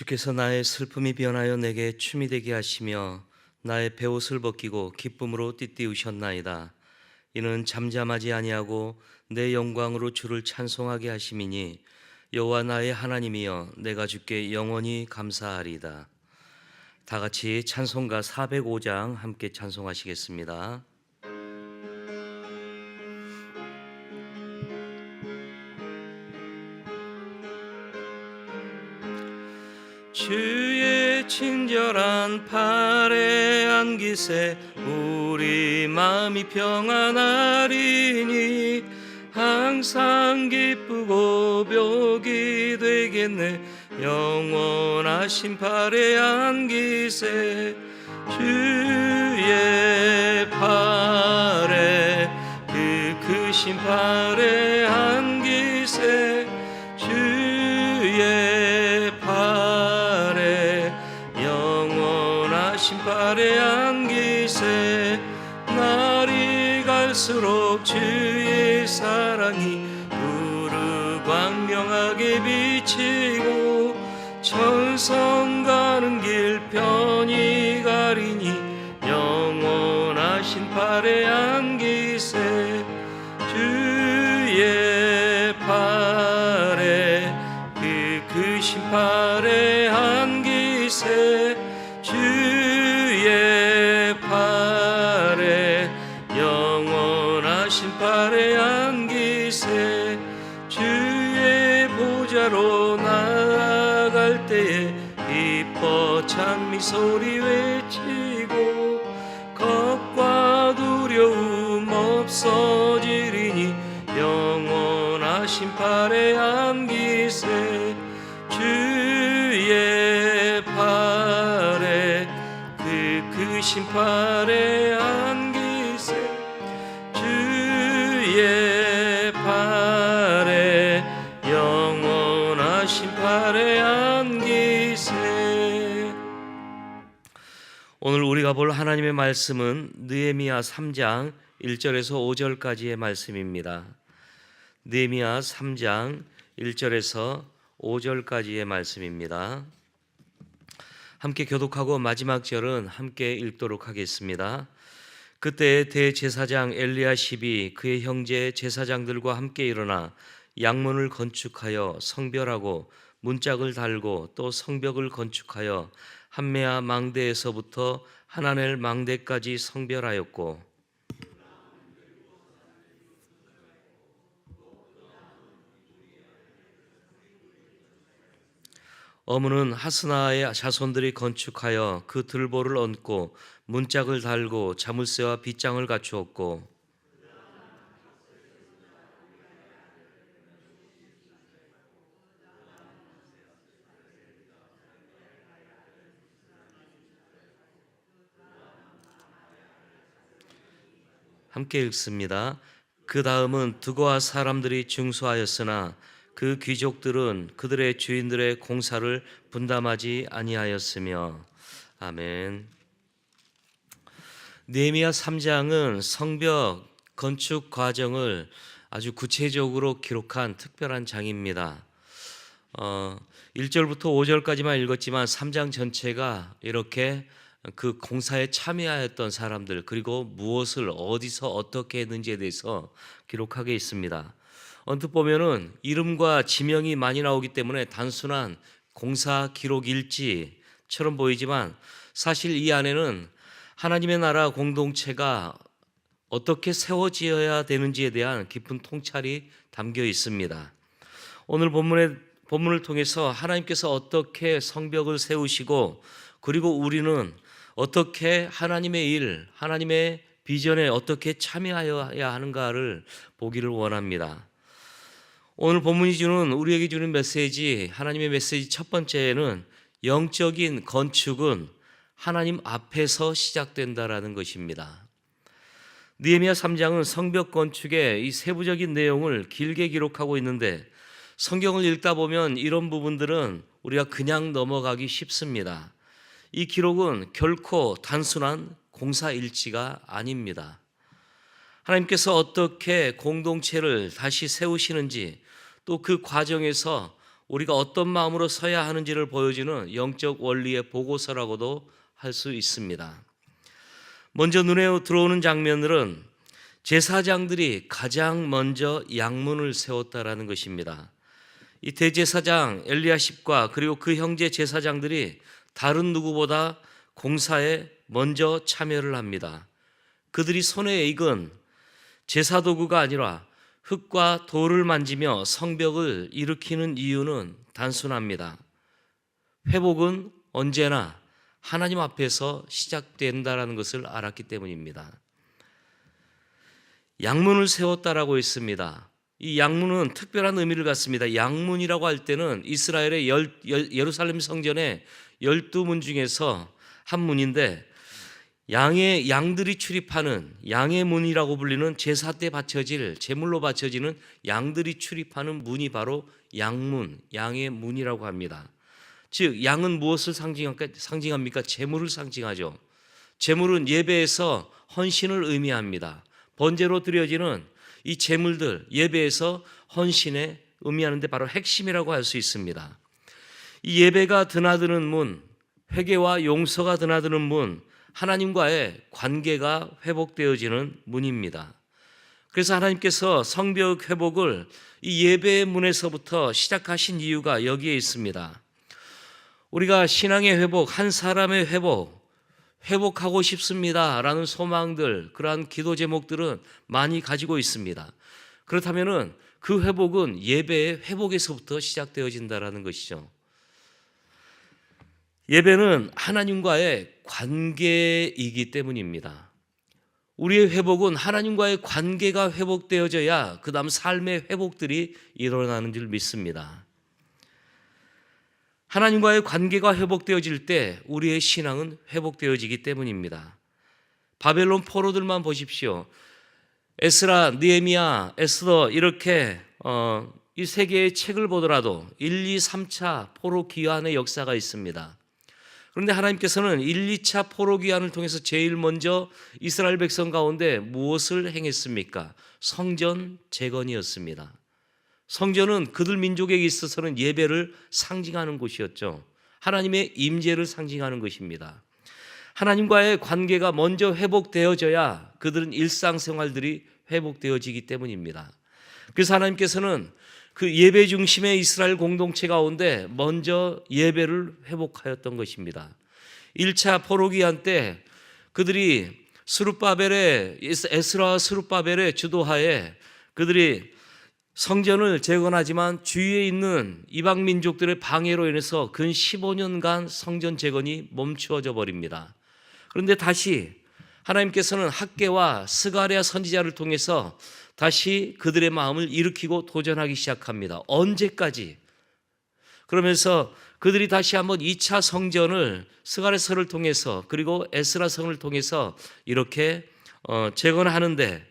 주께서 나의 슬픔이 변하여 내게 춤이 되게 하시며 나의 베옷을 벗기고 기쁨으로 띠띠우셨나이다. 이는 잠잠하지 아니하고 내 영광으로 주를 찬송하게 하심이니 여호와 나의 하나님이여 내가 주께 영원히 감사하리다. 다 같이 찬송가 405장 함께 찬송하시겠습니다. 친절한 팔에 안기세 우리 마음이 평안하리니 항상 기쁘고 벽이 되겠네. 영원하신 팔에 안기세 주의 팔에 그 크신 팔에 날이 갈수록 주의 사랑이 두루 광명하게 비치고 천성 말씀은 느헤미야 3장 1절에서 5절까지의 말씀입니다. 느헤미야 3장 1절에서 5절까지의 말씀입니다. 함께 교독하고 마지막 절은 함께 읽도록 하겠습니다. 그때 대제사장 엘리야십이 그의 형제 제사장들과 함께 일어나 양문을 건축하여 성별하고 문짝을 달고 또 성벽을 건축하여 한메아 망대에서부터 하나넬 망대까지 성별하였고 어문은 하스나의 자손들이 건축하여 그 들보를 얹고 문짝을 달고 자물쇠와 빗장을 갖추었고 함께 읽습니다. 그 다음은 드고아 사람들이 중수하였으나 그 귀족들은 그들의 주인들의 공사를 분담하지 아니하였으며 아멘. 느헤미야 3장은 성벽 건축 과정을 아주 구체적으로 기록한 특별한 장입니다. 어, 1절부터 5절까지만 읽었지만 3장 전체가 이렇게 그 공사에 참여하였던 사람들 그리고 무엇을 어디서 어떻게 했는지에 대해서 기록하게 있습니다. 언뜻 보면은 이름과 지명이 많이 나오기 때문에 단순한 공사 기록 일지처럼 보이지만 사실 이 안에는 하나님의 나라 공동체가 어떻게 세워지어야 되는지에 대한 깊은 통찰이 담겨 있습니다. 오늘 본문의 본문을 통해서 하나님께서 어떻게 성벽을 세우시고 그리고 우리는 어떻게 하나님의 일, 하나님의 비전에 어떻게 참여하여야 하는가를 보기를 원합니다. 오늘 본문이 주는 우리에게 주는 메시지, 하나님의 메시지 첫 번째는 영적인 건축은 하나님 앞에서 시작된다라는 것입니다. 느헤미야 3장은 성벽 건축의 이 세부적인 내용을 길게 기록하고 있는데 성경을 읽다 보면 이런 부분들은 우리가 그냥 넘어가기 쉽습니다. 이 기록은 결코 단순한 공사 일지가 아닙니다. 하나님께서 어떻게 공동체를 다시 세우시는지 또 그 과정에서 우리가 어떤 마음으로 서야 하는지를 보여주는 영적 원리의 보고서라고도 할 수 있습니다. 먼저 눈에 들어오는 장면들은 제사장들이 가장 먼저 양문을 세웠다라는 것입니다. 이 대제사장 엘리야십과 그리고 그 형제 제사장들이 다른 누구보다 공사에 먼저 참여를 합니다. 그들이 손에 익은 제사 도구가 아니라 흙과 돌을 만지며 성벽을 일으키는 이유는 단순합니다. 회복은 언제나 하나님 앞에서 시작된다라는 것을 알았기 때문입니다. 양문을 세웠다라고 했습니다. 이 양문은 특별한 의미를 갖습니다. 양문이라고 할 때는 이스라엘의 열, 열, 예루살렘 성전의 열두 문 중에서 한 문인데 양의 양들이 출입하는 양의 문이라고 불리는 제사 때 바쳐질 제물로 바쳐지는 양들이 출입하는 문이 바로 양문, 양의 문이라고 합니다. 즉 양은 무엇을 상징합니까? 제물을 상징하죠. 제물은 예배에서 헌신을 의미합니다. 번제로 드려지는 이 제물들 예배에서 헌신에 의미하는데 바로 핵심이라고 할 수 있습니다. 이 예배가 드나드는 문, 회개와 용서가 드나드는 문, 하나님과의 관계가 회복되어지는 문입니다. 그래서 하나님께서 성벽 회복을 이 예배의 문에서부터 시작하신 이유가 여기에 있습니다. 우리가 신앙의 회복, 한 사람의 회복, 회복하고 싶습니다. 라는 소망들, 그러한 기도 제목들은 많이 가지고 있습니다. 그렇다면은 그 회복은 예배의 회복에서부터 시작되어진다라는 것이죠. 예배는 하나님과의 관계이기 때문입니다. 우리의 회복은 하나님과의 관계가 회복되어져야 그 다음 삶의 회복들이 일어나는 줄 믿습니다. 하나님과의 관계가 회복되어질 때 우리의 신앙은 회복되어지기 때문입니다. 바벨론 포로들만 보십시오. 에스라, 느헤미야, 에스더 이렇게 어, 이세 개의 책을 보더라도 1, 2, 3차 포로 귀환의 역사가 있습니다. 그런데 하나님께서는 1, 2차 포로 귀환을 통해서 제일 먼저 이스라엘 백성 가운데 무엇을 행했습니까? 성전 재건이었습니다. 성전은 그들 민족에게 있어서는 예배를 상징하는 곳이었죠. 하나님의 임재를 상징하는 것입니다. 하나님과의 관계가 먼저 회복되어져야 그들은 일상생활들이 회복되어지기 때문입니다. 그래서 하나님께서는 그 예배 중심의 이스라엘 공동체 가운데 먼저 예배를 회복하였던 것입니다. 1차 포로기한 때 그들이 스룹바벨의 에스라 스룹바벨의 주도하에 그들이 성전을 재건하지만 주위에 있는 이방 민족들의 방해로 인해서 근 15년간 성전 재건이 멈추어져 버립니다. 그런데 다시 하나님께서는 학계와 스가랴 선지자를 통해서 다시 그들의 마음을 일으키고 도전하기 시작합니다. 언제까지? 그러면서 그들이 다시 한번 2차 성전을 스가랴서를 통해서 그리고 에스라성을 통해서 이렇게 어, 재건하는데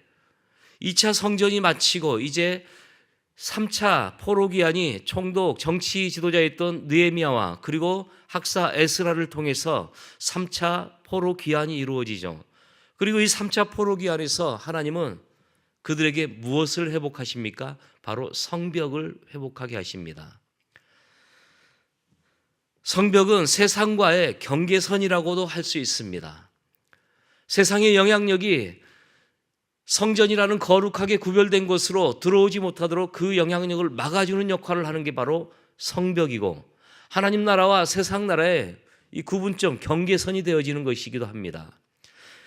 2차 성전이 마치고 이제 3차 포로기한이 총독 정치 지도자였던 느에미아와 그리고 학사 에스라를 통해서 3차 포로기한이 이루어지죠. 그리고 이 3차 포로기한에서 하나님은 그들에게 무엇을 회복하십니까? 바로 성벽을 회복하게 하십니다. 성벽은 세상과의 경계선이라고도 할 수 있습니다. 세상의 영향력이 성전이라는 거룩하게 구별된 곳으로 들어오지 못하도록 그 영향력을 막아주는 역할을 하는 게 바로 성벽이고 하나님 나라와 세상 나라의 이 구분점 경계선이 되어지는 것이기도 합니다.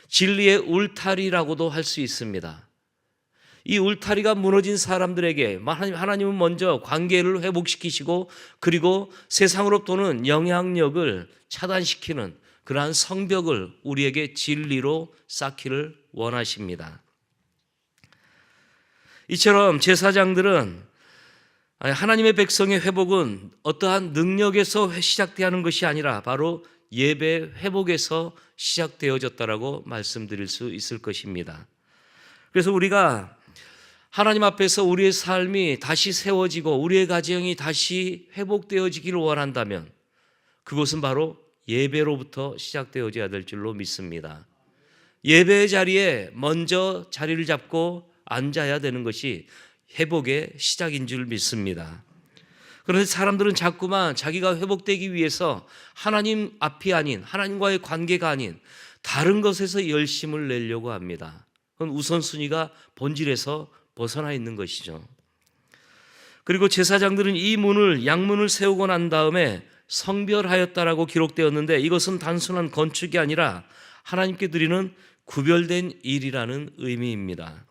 진리의 울타리라고도 할 수 있습니다. 이 울타리가 무너진 사람들에게 하나님은 먼저 관계를 회복시키시고 그리고 세상으로부터는 영향력을 차단시키는 그러한 성벽을 우리에게 진리로 쌓기를 원하십니다. 이처럼 제사장들은 하나님의 백성의 회복은 어떠한 능력에서 시작되어 하는 것이 아니라 바로 예배 회복에서 시작되어졌다라고 말씀드릴 수 있을 것입니다. 그래서 우리가 하나님 앞에서 우리의 삶이 다시 세워지고 우리의 가정이 다시 회복되어지기를 원한다면 그것은 바로 예배로부터 시작되어져야 될 줄로 믿습니다. 예배의 자리에 먼저 자리를 잡고 앉아야 되는 것이 회복의 시작인 줄 믿습니다. 그런데 사람들은 자꾸만 자기가 회복되기 위해서 하나님 앞이 아닌 하나님과의 관계가 아닌 다른 것에서 열심을 내려고 합니다. 그건 우선순위가 본질에서 벗어나 있는 것이죠. 그리고 제사장들은 이 문을 양문을 세우고 난 다음에 성별하였다라고 기록되었는데 이것은 단순한 건축이 아니라 하나님께 드리는 구별된 일이라는 의미입니다.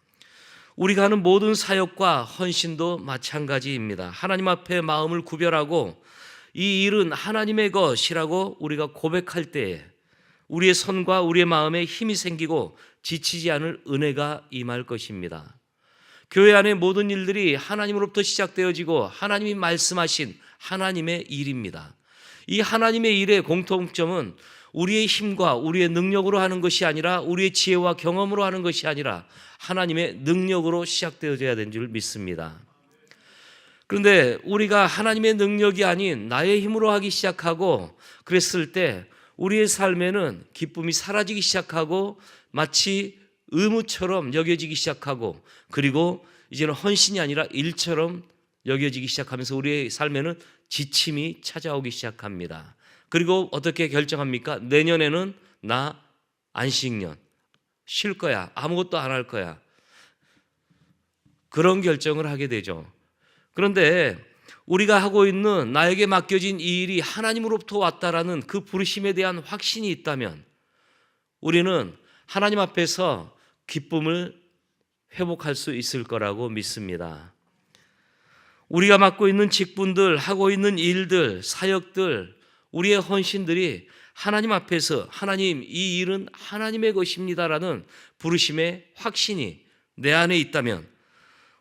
우리가 하는 모든 사역과 헌신도 마찬가지입니다. 하나님 앞에 마음을 구별하고 이 일은 하나님의 것이라고 우리가 고백할 때에 우리의 손과 우리의 마음에 힘이 생기고 지치지 않을 은혜가 임할 것입니다. 교회 안의 모든 일들이 하나님으로부터 시작되어지고 하나님이 말씀하신 하나님의 일입니다. 이 하나님의 일의 공통점은 우리의 힘과 우리의 능력으로 하는 것이 아니라 우리의 지혜와 경험으로 하는 것이 아니라 하나님의 능력으로 시작되어져야 되는 줄 믿습니다. 그런데 우리가 하나님의 능력이 아닌 나의 힘으로 하기 시작하고 그랬을 때 우리의 삶에는 기쁨이 사라지기 시작하고 마치 의무처럼 여겨지기 시작하고 그리고 이제는 헌신이 아니라 일처럼 여겨지기 시작하면서 우리의 삶에는 지침이 찾아오기 시작합니다. 그리고 어떻게 결정합니까? 내년에는 나 안식년 쉴 거야. 아무것도 안 할 거야. 그런 결정을 하게 되죠. 그런데 우리가 하고 있는 나에게 맡겨진 이 일이 하나님으로부터 왔다라는 그 부르심에 대한 확신이 있다면 우리는 하나님 앞에서 기쁨을 회복할 수 있을 거라고 믿습니다. 우리가 맡고 있는 직분들, 하고 있는 일들, 사역들, 우리의 헌신들이 하나님 앞에서 하나님 이 일은 하나님의 것입니다라는 부르심의 확신이 내 안에 있다면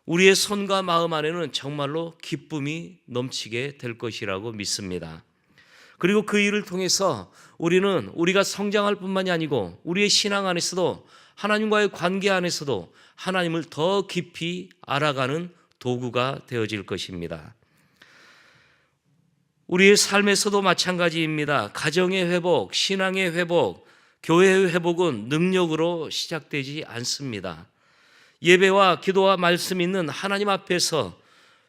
우리의 손과 마음 안에는 정말로 기쁨이 넘치게 될 것이라고 믿습니다. 그리고 그 일을 통해서 우리는 우리가 성장할 뿐만이 아니고 우리의 신앙 안에서도 하나님과의 관계 안에서도 하나님을 더 깊이 알아가는 도구가 되어질 것입니다. 우리의 삶에서도 마찬가지입니다. 가정의 회복, 신앙의 회복, 교회의 회복은 능력으로 시작되지 않습니다. 예배와 기도와 말씀 있는 하나님 앞에서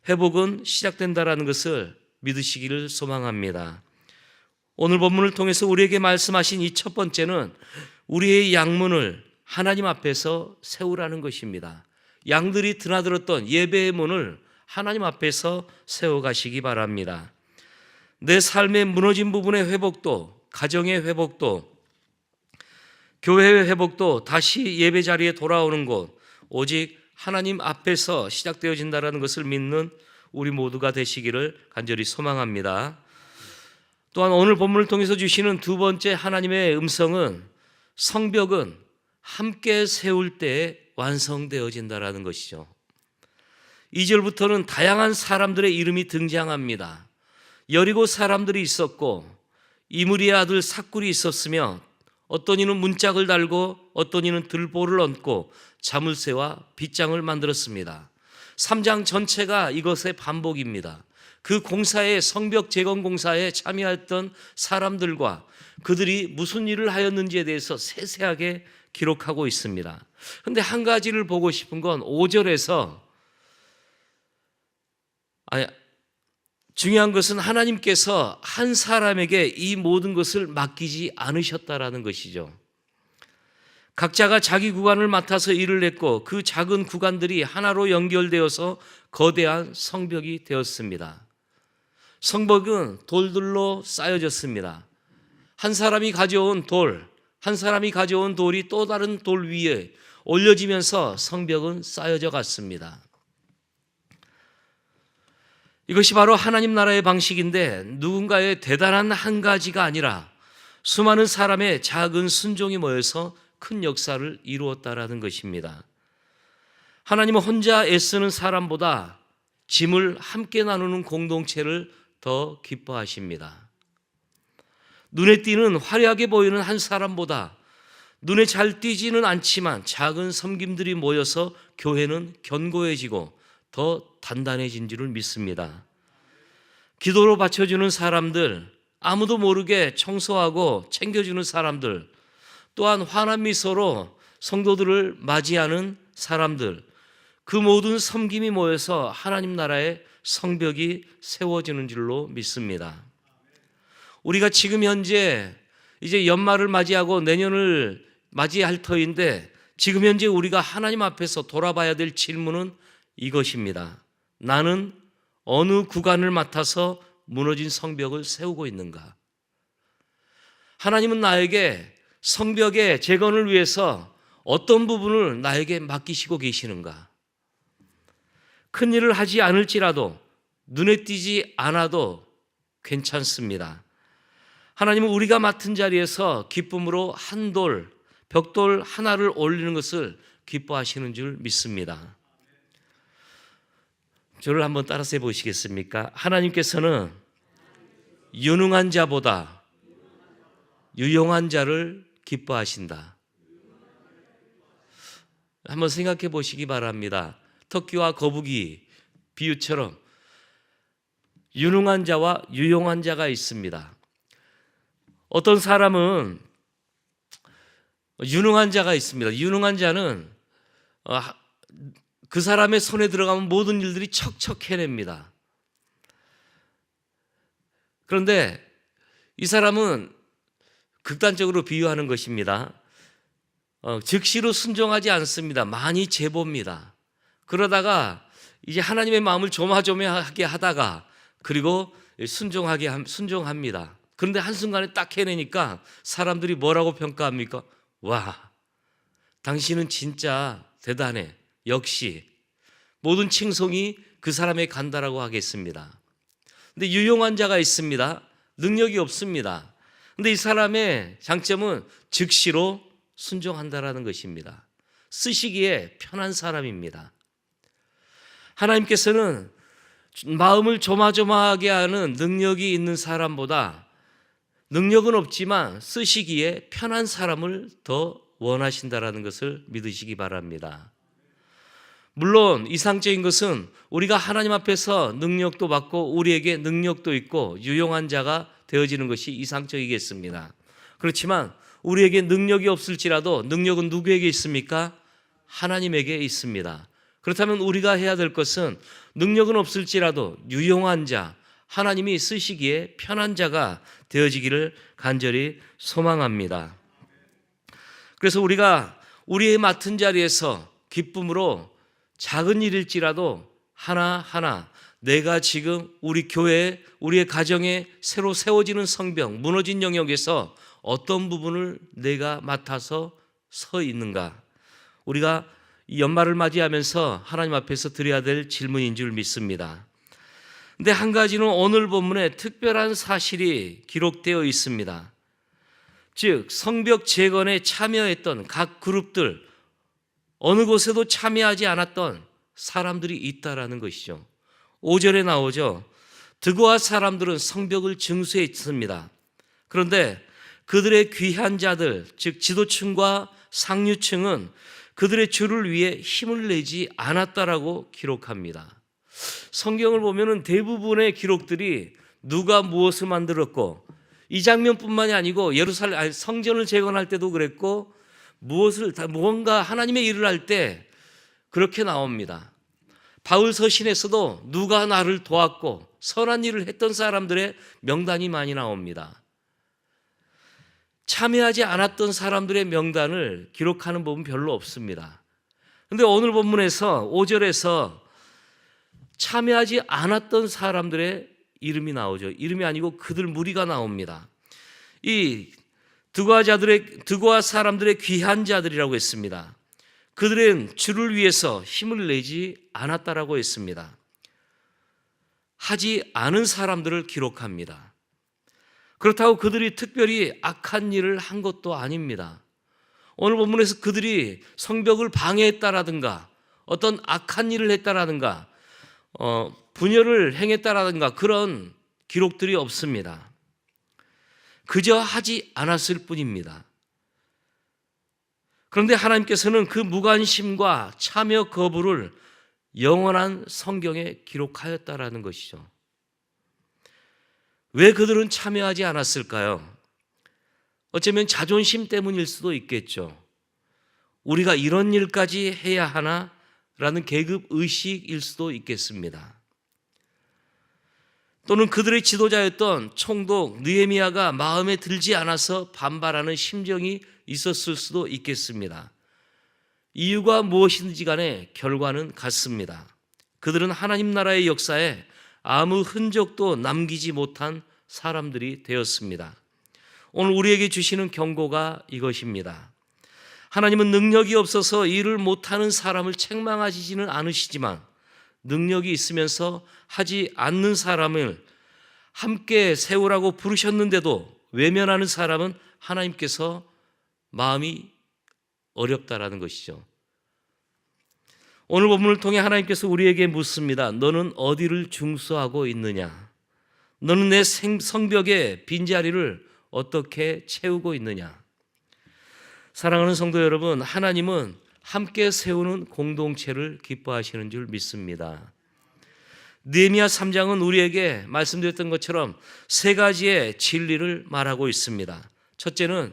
회복은 시작된다라는 것을 믿으시기를 소망합니다. 오늘 본문을 통해서 우리에게 말씀하신 이 첫 번째는 우리의 양문을 하나님 앞에서 세우라는 것입니다. 양들이 드나들었던 예배의 문을 하나님 앞에서 세워가시기 바랍니다. 내 삶의 무너진 부분의 회복도, 가정의 회복도, 교회의 회복도 다시 예배 자리에 돌아오는 곳, 오직 하나님 앞에서 시작되어진다라는 것을 믿는 우리 모두가 되시기를 간절히 소망합니다. 또한 오늘 본문을 통해서 주시는 두 번째 하나님의 음성은 성벽은 함께 세울 때 완성되어진다라는 것이죠. 2절부터는 다양한 사람들의 이름이 등장합니다. 여리고 사람들이 있었고 이무리의 아들 삭굴이 있었으며 어떤 이는 문짝을 달고 어떤 이는 들보를 얹고 자물쇠와 빗장을 만들었습니다. 3장 전체가 이것의 반복입니다. 그 공사에 성벽 재건 공사에 참여했던 사람들과 그들이 무슨 일을 하였는지에 대해서 세세하게 기록하고 있습니다. 근데 한 가지를 보고 싶은 건 5절에서 아니 중요한 것은 하나님께서 한 사람에게 이 모든 것을 맡기지 않으셨다라는 것이죠. 각자가 자기 구간을 맡아서 일을 했고 그 작은 구간들이 하나로 연결되어서 거대한 성벽이 되었습니다. 성벽은 돌들로 쌓여졌습니다. 한 사람이 가져온 돌, 한 사람이 가져온 돌이 또 다른 돌 위에 올려지면서 성벽은 쌓여져 갔습니다. 이것이 바로 하나님 나라의 방식인데 누군가의 대단한 한 가지가 아니라 수많은 사람의 작은 순종이 모여서 큰 역사를 이루었다라는 것입니다. 하나님은 혼자 애쓰는 사람보다 짐을 함께 나누는 공동체를 더 기뻐하십니다. 눈에 띄는 화려하게 보이는 한 사람보다 눈에 잘 띄지는 않지만 작은 섬김들이 모여서 교회는 견고해지고 더 단단해진 줄을 믿습니다. 기도로 받쳐주는 사람들, 아무도 모르게 청소하고 챙겨주는 사람들, 또한 환한 미소로 성도들을 맞이하는 사람들, 그 모든 섬김이 모여서 하나님 나라의 성벽이 세워지는 줄로 믿습니다. 우리가 지금 현재 이제 연말을 맞이하고 내년을 맞이할 터인데 지금 현재 우리가 하나님 앞에서 돌아봐야 될 질문은 이것입니다. 나는 어느 구간을 맡아서 무너진 성벽을 세우고 있는가? 하나님은 나에게 성벽의 재건을 위해서 어떤 부분을 나에게 맡기시고 계시는가? 큰 일을 하지 않을지라도 눈에 띄지 않아도 괜찮습니다. 하나님은 우리가 맡은 자리에서 기쁨으로 한 돌, 벽돌 하나를 올리는 것을 기뻐하시는 줄 믿습니다. 저를 한번 따라서 해보시겠습니까? 하나님께서는 유능한 자보다 유용한 자를 기뻐하신다. 한번 생각해 보시기 바랍니다. 토끼와 거북이 비유처럼 유능한 자와 유용한 자가 있습니다. 어떤 사람은 유능한 자가 있습니다. 유능한 자는 어, 그 사람의 손에 들어가면 모든 일들이 척척 해냅니다. 그런데 이 사람은 극단적으로 비유하는 것입니다. 어, 즉시로 순종하지 않습니다. 많이 제봅니다. 그러다가 이제 하나님의 마음을 조마조마하게 하다가 그리고 순종하게 함- 순종합니다. 그런데 한순간에 딱 해내니까 사람들이 뭐라고 평가합니까? 와, 당신은 진짜 대단해. 역시 모든 칭송이 그 사람에 간다라고 하겠습니다. 근데 유용한 자가 있습니다. 능력이 없습니다. 근데 이 사람의 장점은 즉시로 순종한다라는 것입니다. 쓰시기에 편한 사람입니다. 하나님께서는 마음을 조마조마하게 하는 능력이 있는 사람보다 능력은 없지만 쓰시기에 편한 사람을 더 원하신다라는 것을 믿으시기 바랍니다. 물론 이상적인 것은 우리가 하나님 앞에서 능력도 받고 우리에게 능력도 있고 유용한 자가 되어지는 것이 이상적이겠습니다. 그렇지만 우리에게 능력이 없을지라도 능력은 누구에게 있습니까? 하나님에게 있습니다. 그렇다면 우리가 해야 될 것은 능력은 없을지라도 유용한 자, 하나님이 쓰시기에 편한 자가 되어지기를 간절히 소망합니다. 그래서 우리가 우리의 맡은 자리에서 기쁨으로 작은 일일지라도 하나하나 내가 지금 우리 교회, 우리의 가정에 새로 세워지는 성벽, 무너진 영역에서 어떤 부분을 내가 맡아서 서 있는가? 우리가 이 연말을 맞이하면서 하나님 앞에서 드려야 될 질문인 줄 믿습니다. 근데 한 가지는 오늘 본문에 특별한 사실이 기록되어 있습니다. 즉, 성벽 재건에 참여했던 각 그룹들, 어느 곳에도 참여하지 않았던 사람들이 있다라는 것이죠. 5절에 나오죠. 드고아 사람들은 성벽을 증수했습니다. 그런데 그들의 귀한 자들, 즉 지도층과 상류층은 그들의 주를 위해 힘을 내지 않았다라고 기록합니다. 성경을 보면은 대부분의 기록들이 누가 무엇을 만들었고 이 장면뿐만이 아니고 예루살렘 아니, 성전을 재건할 때도 그랬고 무엇을 다 무언가 하나님의 일을 할 때 그렇게 나옵니다. 바울 서신에서도 누가 나를 도왔고 선한 일을 했던 사람들의 명단이 많이 나옵니다. 참여하지 않았던 사람들의 명단을 기록하는 법은 별로 없습니다. 근데 오늘 본문에서 5절에서 참여하지 않았던 사람들의 이름이 나오죠. 이름이 아니고 그들 무리가 나옵니다. 이 드고아 자들의 드고아 사람들의 귀한 자들이라고 했습니다. 그들은 주를 위해서 힘을 내지 않았다라고 했습니다. 하지 않은 사람들을 기록합니다. 그렇다고 그들이 특별히 악한 일을 한 것도 아닙니다. 오늘 본문에서 그들이 성벽을 방해했다라든가 어떤 악한 일을 했다라든가 어, 분열을 행했다라든가 그런 기록들이 없습니다. 그저 하지 않았을 뿐입니다. 그런데 하나님께서는 그 무관심과 참여 거부를 영원한 성경에 기록하였다라는 것이죠. 왜 그들은 참여하지 않았을까요? 어쩌면 자존심 때문일 수도 있겠죠. 우리가 이런 일까지 해야 하나? 라는 계급 의식일 수도 있겠습니다. 또는 그들의 지도자였던 총독 느헤미야가 마음에 들지 않아서 반발하는 심정이 있었을 수도 있겠습니다. 이유가 무엇이든지 간에 결과는 같습니다. 그들은 하나님 나라의 역사에 아무 흔적도 남기지 못한 사람들이 되었습니다. 오늘 우리에게 주시는 경고가 이것입니다. 하나님은 능력이 없어서 일을 못하는 사람을 책망하시지는 않으시지만 능력이 있으면서 하지 않는 사람을 함께 세우라고 부르셨는데도 외면하는 사람은 하나님께서 마음이 어렵다라는 것이죠. 오늘 본문을 통해 하나님께서 우리에게 묻습니다. 너는 어디를 중수하고 있느냐? 너는 내 생- 성벽의 빈자리를 어떻게 채우고 있느냐? 사랑하는 성도 여러분, 하나님은 함께 세우는 공동체를 기뻐하시는 줄 믿습니다. 느헤미야 3장은 우리에게 말씀드렸던 것처럼 세 가지의 진리를 말하고 있습니다. 첫째는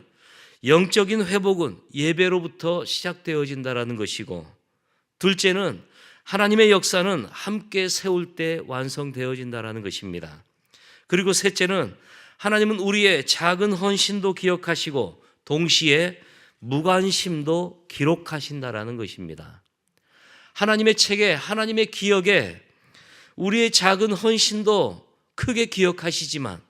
영적인 회복은 예배로부터 시작되어진다라는 것이고 둘째는 하나님의 역사는 함께 세울 때 완성되어진다라는 것입니다. 그리고 셋째는 하나님은 우리의 작은 헌신도 기억하시고 동시에 무관심도 기록하신다라는 것입니다. 하나님의 책에 하나님의 기억에 우리의 작은 헌신도 크게 기억하시지만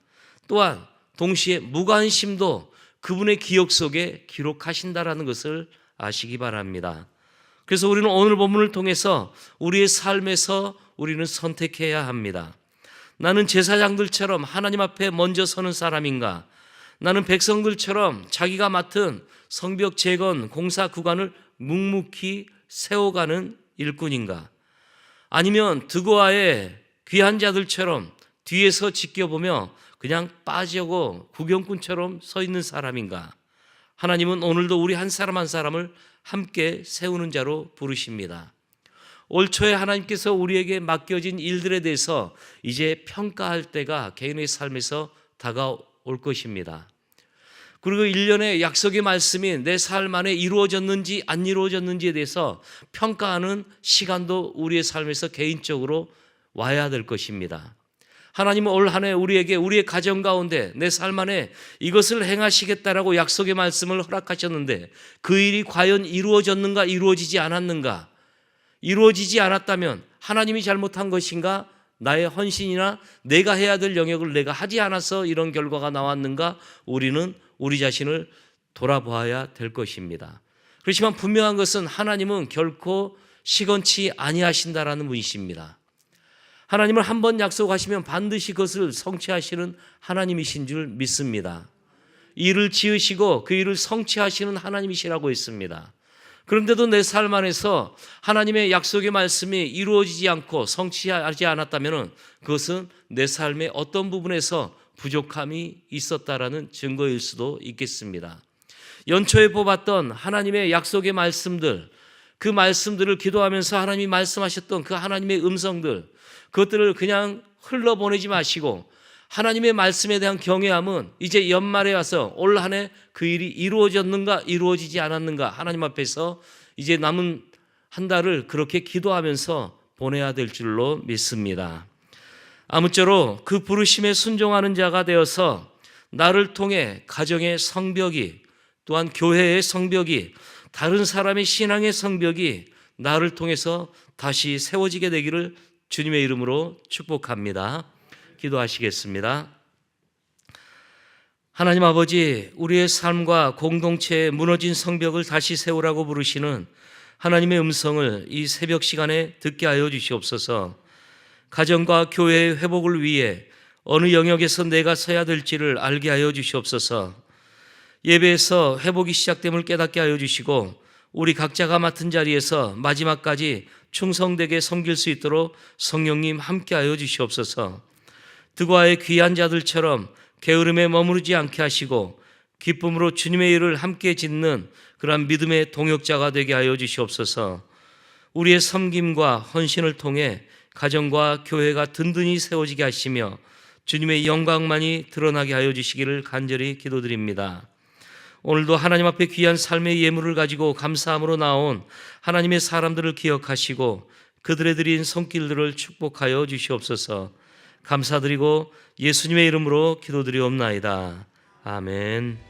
또한 동시에 무관심도 그분의 기억 속에 기록하신다라는 것을 아시기 바랍니다. 그래서 우리는 오늘 본문을 통해서 우리의 삶에서 우리는 선택해야 합니다. 나는 제사장들처럼 하나님 앞에 먼저 서는 사람인가? 나는 백성들처럼 자기가 맡은 성벽 재건 공사 구간을 묵묵히 세워가는 일꾼인가? 아니면 드고아의 귀한 자들처럼 뒤에서 지켜보며 그냥 빠지고 구경꾼처럼 서 있는 사람인가? 하나님은 오늘도 우리 한 사람 한 사람을 함께 세우는 자로 부르십니다. 올 초에 하나님께서 우리에게 맡겨진 일들에 대해서 이제 평가할 때가 개인의 삶에서 다가 올 것입니다. 그리고 1년의 약속의 말씀이 내 삶 안에 이루어졌는지 안 이루어졌는지에 대해서 평가하는 시간도 우리의 삶에서 개인적으로 와야 될 것입니다. 하나님은 올 한 해 우리에게 우리의 가정 가운데 내 삶 안에 이것을 행하시겠다라고 약속의 말씀을 허락하셨는데 그 일이 과연 이루어졌는가 이루어지지 않았는가 이루어지지 않았다면 하나님이 잘못한 것인가 나의 헌신이나 내가 해야 될 영역을 내가 하지 않아서 이런 결과가 나왔는가 우리는 우리 자신을 돌아보아야 될 것입니다. 그렇지만 분명한 것은 하나님은 결코 시건치 아니하신다라는 분이십니다. 하나님을 한 번 약속하시면 반드시 그것을 성취하시는 하나님이신 줄 믿습니다. 일을 지으시고 그 일을 성취하시는 하나님이시라고 했습니다. 그런데도 내 삶 안에서 하나님의 약속의 말씀이 이루어지지 않고 성취하지 않았다면 그것은 내 삶의 어떤 부분에서 부족함이 있었다라는 증거일 수도 있겠습니다. 연초에 뽑았던 하나님의 약속의 말씀들, 그 말씀들을 기도하면서 하나님이 말씀하셨던 그 하나님의 음성들, 그것들을 그냥 흘러보내지 마시고 하나님의 말씀에 대한 경외함은 이제 연말에 와서 올 한 해 그 일이 이루어졌는가 이루어지지 않았는가 하나님 앞에서 이제 남은 한 달을 그렇게 기도하면서 보내야 될 줄로 믿습니다. 아무쪼록 그 부르심에 순종하는 자가 되어서 나를 통해 가정의 성벽이 또한 교회의 성벽이 다른 사람의 신앙의 성벽이 나를 통해서 다시 세워지게 되기를 주님의 이름으로 축복합니다. 기도하시겠습니다. 하나님 아버지, 우리의 삶과 공동체의 무너진 성벽을 다시 세우라고 부르시는 하나님의 음성을 이 새벽 시간에 듣게 하여 주시옵소서. 가정과 교회의 회복을 위해 어느 영역에서 내가 서야 될지를 알게 하여 주시옵소서. 예배에서 회복이 시작됨을 깨닫게 하여 주시고 우리 각자가 맡은 자리에서 마지막까지 충성되게 섬길 수 있도록 성령님 함께 하여 주시옵소서. 드과의 귀한 자들처럼 게으름에 머무르지 않게 하시고 기쁨으로 주님의 일을 함께 짓는 그러한 믿음의 동역자가 되게 하여 주시옵소서. 우리의 섬김과 헌신을 통해 가정과 교회가 든든히 세워지게 하시며 주님의 영광만이 드러나게 하여 주시기를 간절히 기도드립니다. 오늘도 하나님 앞에 귀한 삶의 예물을 가지고 감사함으로 나온 하나님의 사람들을 기억하시고 그들의 드린 손길들을 축복하여 주시옵소서. 감사드리고 예수님의 이름으로 기도드리옵나이다. 아멘.